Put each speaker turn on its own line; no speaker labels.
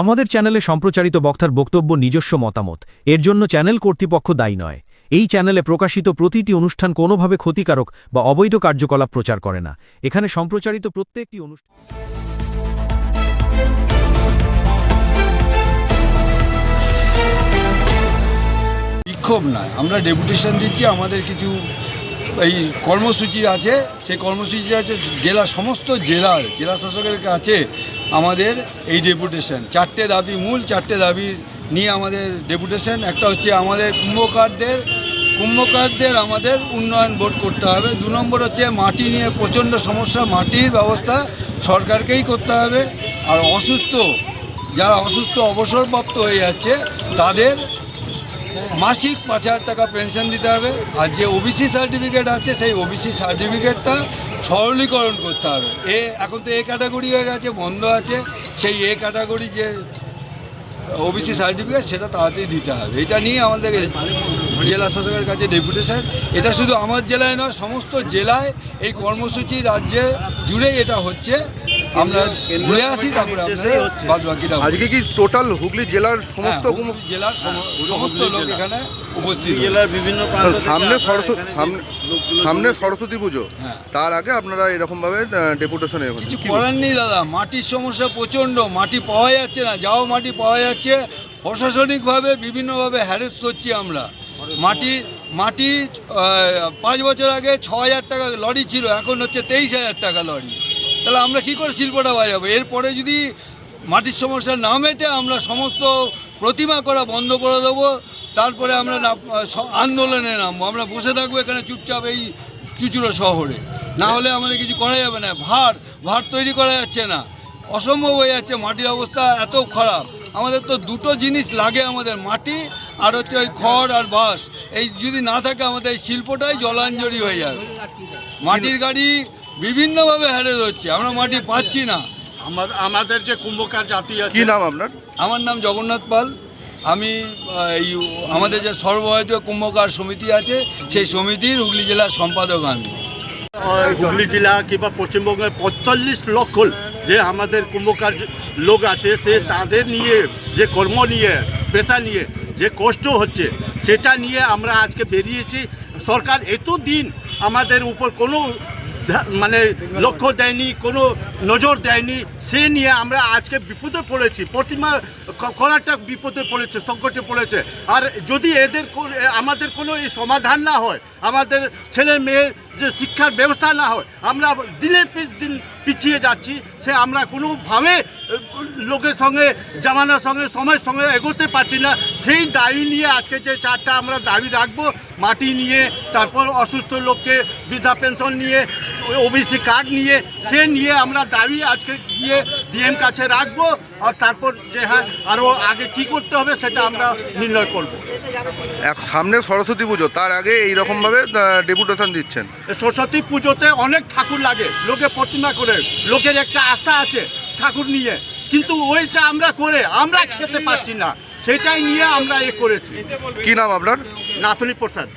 আমাদের চ্যানেলে সম্প্রচারিত বক্তার বক্তব্য নিজস্ব মতামত। এর জন্য চ্যানেল কর্তৃপক্ষ দায়ী নয়। এই চ্যানেলে প্রকাশিত প্রতিটি অনুষ্ঠান কোনোভাবে ক্ষতিকারক বা অবৈধ কার্যকলাপ প্রচার করে না। এখানে সম্প্রচারিত প্রত্যেকটি অনুষ্ঠান
বিক্ষোভ নয়। আমরা ডেপুটেশন দিচ্ছি, আমাদের কিছু এই কর্মসূচি আছে, সেই কর্মসূচি আছে জেলা, সমস্ত জেলার জেলা শাসকের কাছে আমাদের এই ডেপুটেশন। চারটে দাবি মূল, চারটে দাবি নিয়ে আমাদের ডেপুটেশন। একটা হচ্ছে আমাদের কুম্ভকারদের কুম্ভকারদের আমাদের উন্নয়ন বোর্ড করতে হবে। দু নম্বর হচ্ছে মাটি নিয়ে প্রচণ্ড সমস্যা, মাটির ব্যবস্থা সরকারকেই করতে হবে। আর অসুস্থ, যারা অসুস্থ অবসরপ্রাপ্ত হয়ে যাচ্ছে, তাদের মাসিক পাঁচ হাজার টাকা পেনশন দিতে হবে। আর যে ওবিসি সার্টিফিকেট আছে, সেই ওবিসি সার্টিফিকেটটা সরলীকরণ করতে হবে। এ, এখন তো এ ক্যাটাগরি হয়ে গেছে, বন্ধ আছে। সেই এ ক্যাটাগরি যে ওবিসি সার্টিফিকেট সেটা তাড়াতাড়ি দিতে হবে। এটা নিয়ে আমাদের জেলা শাসকের কাছে ডেপুটেশন এটা শুধু আমার জেলায় নয়, সমস্ত জেলায় এই কর্মসূচি রাজ্যে জুড়েই এটা হচ্ছে। আমরা ঘুরে আসি তারপরে আপনারা বাদ বাকিটা
আজকে কি টোটাল হুগলি জেলার সমস্ত
হ্যাঁ, জেলার সমস্ত লোক এখানে উপস্থিত
জেলার বিভিন্ন প্রান্ত
সামনে সরস্বতী সামনে সামনে সরস্বতী পুজো।
হ্যাঁ।
তার আগে আপনারা এরকম ভাবে ডেপুটেশন
কিছু করার নেই দাদা মাটির সমস্যা প্রচণ্ড মাটি পাওয়া যাচ্ছে না যাও মাটি পাওয়া যাচ্ছে। প্রশাসনিকভাবে বিভিন্নভাবে হ্যারেস করছি আমরা। মাটি মাটি পাঁচ বছর আগে ছ হাজার টাকা লরি ছিল এখন হচ্ছে তেইশ হাজার টাকা লরি। তাহলে আমরা কি করে শিল্পটা বাজাবো? এরপরে যদি মাটির সমস্যা না মেটে আমরা সমস্ত প্রতিমা করা বন্ধ করে দেবো, তারপরে আমরা আন্দোলনে নামবো। আমরা বসে থাকব এখানে চুপচাপ এই চুচুড়ো শহরে। না হলে আমাদের কিছু করা যাবে না। ভার ভার তৈরি করা যাচ্ছে না। অসম্ভব হয়ে যাচ্ছে, মাটির অবস্থা এত খারাপ। আমাদের তো দুটো জিনিস লাগে আমাদের, মাটি আর হচ্ছে ওই খড় আর বাঁশ। এই যদি না থাকে আমাদের এই শিল্পটাই জলাঞ্জলি হয়ে যাবে। মাটির গাড়ি বিভিন্নভাবে হ্যারেস হচ্ছে আমরা মাটি পাচ্ছি না।
আমাদের আমাদের যে কুম্ভকার জাতি আছে
কি নাম আপনার?
আমার নাম জগন্নাথ পাল। আমি এই আমাদের যে সর্বভারতীয় কুম্ভকার সমিতি আছে সেই সমিতির হুগলি জেলার সম্পাদক আমি।
হুগলি জেলা কিংবা পশ্চিমবঙ্গের পঁয়তাল্লিশ লক্ষ যে আমাদের কুম্ভকার লোক আছে সে তাদের নিয়ে যে কর্ম নিয়ে পেশা নিয়ে যে কষ্ট হচ্ছে সেটা নিয়ে আমরা আজকে বেরিয়েছি। সরকার এত দিন আমাদের উপর কোনো মানে লক্ষ্য দেয়নি, কোনো নজর দেয়নি, সে নিয়ে আমরা আজকে বিপদে পড়েছি। প্রতিমা করাটা বিপদে পড়েছে, সংকটে পড়েছে। আর যদি এদের আমাদের কোনো এই সমাধান না হয়, আমাদের ছেলে মেয়ে যে শিক্ষার ব্যবস্থা না হয়, আমরা দিনের পি দিন পিছিয়ে যাচ্ছি, সে আমরা কোনোভাবে লোকের সঙ্গে, জামানার সঙ্গে, সময়ের সঙ্গে এগোতে পারছি না। সেই দাবি নিয়ে আজকে যে চারটা আমরা দাবি রাখব, মাটি নিয়ে, তারপর অসুস্থ লোককে বৃদ্ধা পেনশন নিয়ে ওবিসি কার্ড নিয়ে সে নিয়ে আমরা দাবি আজকে গিয়ে ডিএম কাছে রাখব আর তারপর যে হ্যাঁ আরও আগে কি করতে হবে সেটা আমরা নির্ণয় করব।
এক সামনে সরস্বতী পুজো তার আগে এই রকম ভাবে ডেপুটেশন দিচ্ছেন।
সরস্বতী পুজোতে অনেক ঠাকুর লাগে লোকে প্রতিমা করে লোকের একটা আস্থা আছে ঠাকুর নিয়ে। কিন্তু ওইটা আমরা করে আমরা খেতে পারছি না সেটাই নিয়ে আমরা এ করেছি।
কি নাম আপনার?
নাথনী প্রসাদ।